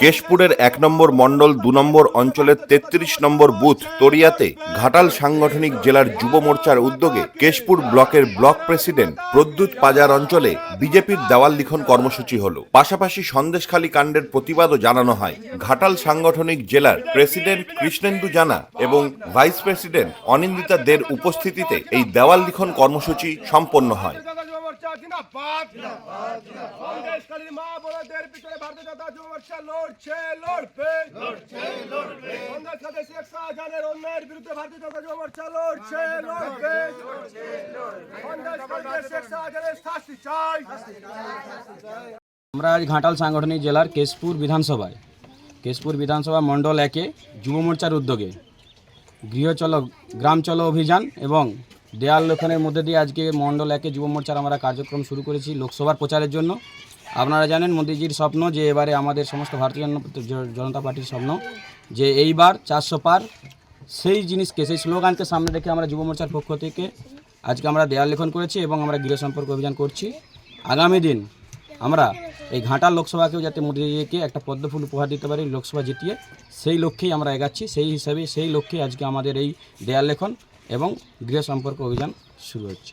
কেশপুরের এক নম্বর মণ্ডল দু নম্বর অঞ্চলের তেত্রিশ নম্বর বুথ তরিয়াতে ঘাটাল সাংগঠনিক জেলার যুব মোর্চার উদ্যোগে কেশপুর ব্লকের ব্লক প্রেসিডেন্ট প্রদ্যুৎ পাজার অঞ্চলে বিজেপির দেওয়াল লিখন কর্মসূচি হল। পাশাপাশি সন্দেশখালী কাণ্ডের প্রতিবাদও জানানো হয়। ঘাটাল সাংগঠনিক জেলার প্রেসিডেন্ট কৃষ্ণেন্দু জানা এবং ভাইস প্রেসিডেন্ট অনিন্দিতা দের উপস্থিতিতে এই দেওয়াল লিখন কর্মসূচি সম্পন্ন হয়। মা বোনদের পিছনে ভারতীয় জনতা যুব মোর্চা লড়ছে লড়বে। লড়ছে লড়বে। শেখ শাহজাহানের অন্যায়ের বিরুদ্ধে ভারতীয় জনতা যুব মোর্চা লড়ছে লড়বে। শেখ শাহজাহানের শাস্তি চাই। আমরা আজ ঘাটাল সাংগঠনিক জেলার কেশপুর বিধানসভায় কেশপুর বিধানসভা মণ্ডল একে যুব মোর্চার উদ্যোগে গৃহ চলো গ্রাম চলো অভিযান এবং দেয়াল লেখনের মধ্যে দিয়ে আজকে মণ্ডল একে যুব মোর্চার আমরা কার্যক্রম শুরু করেছি লোকসভার প্রচারের জন্য। আপনারা জানেন মোদিজির স্বপ্ন যে এবারে আমাদের সমস্ত ভারতীয় জনতা পার্টির স্বপ্ন, যে এইবার চারশো পার সেই জিনিসকে, সেই স্লোগানকে সামনে রেখে আমরা যুব মোর্চার পক্ষ থেকে আজকে আমরা দেয়াল লেখন করেছি এবং আমরা গৃহ সম্পর্ক অভিযান করছি। আগামী দিন আমরা এই ঘাটাল লোকসভাকেও যাতে মোদিজিকে একটা পদ্মফুল উপহার দিতে পারি, লোকসভা জিতিয়ে সেই লক্ষ্যেই আমরা এগাচ্ছি। সেই হিসাবে সেই লক্ষ্যে আজকে আমাদের এই দেয়াল লেখন এবং গৃহ সম্পর্ক অভিযান শুরু হচ্ছে।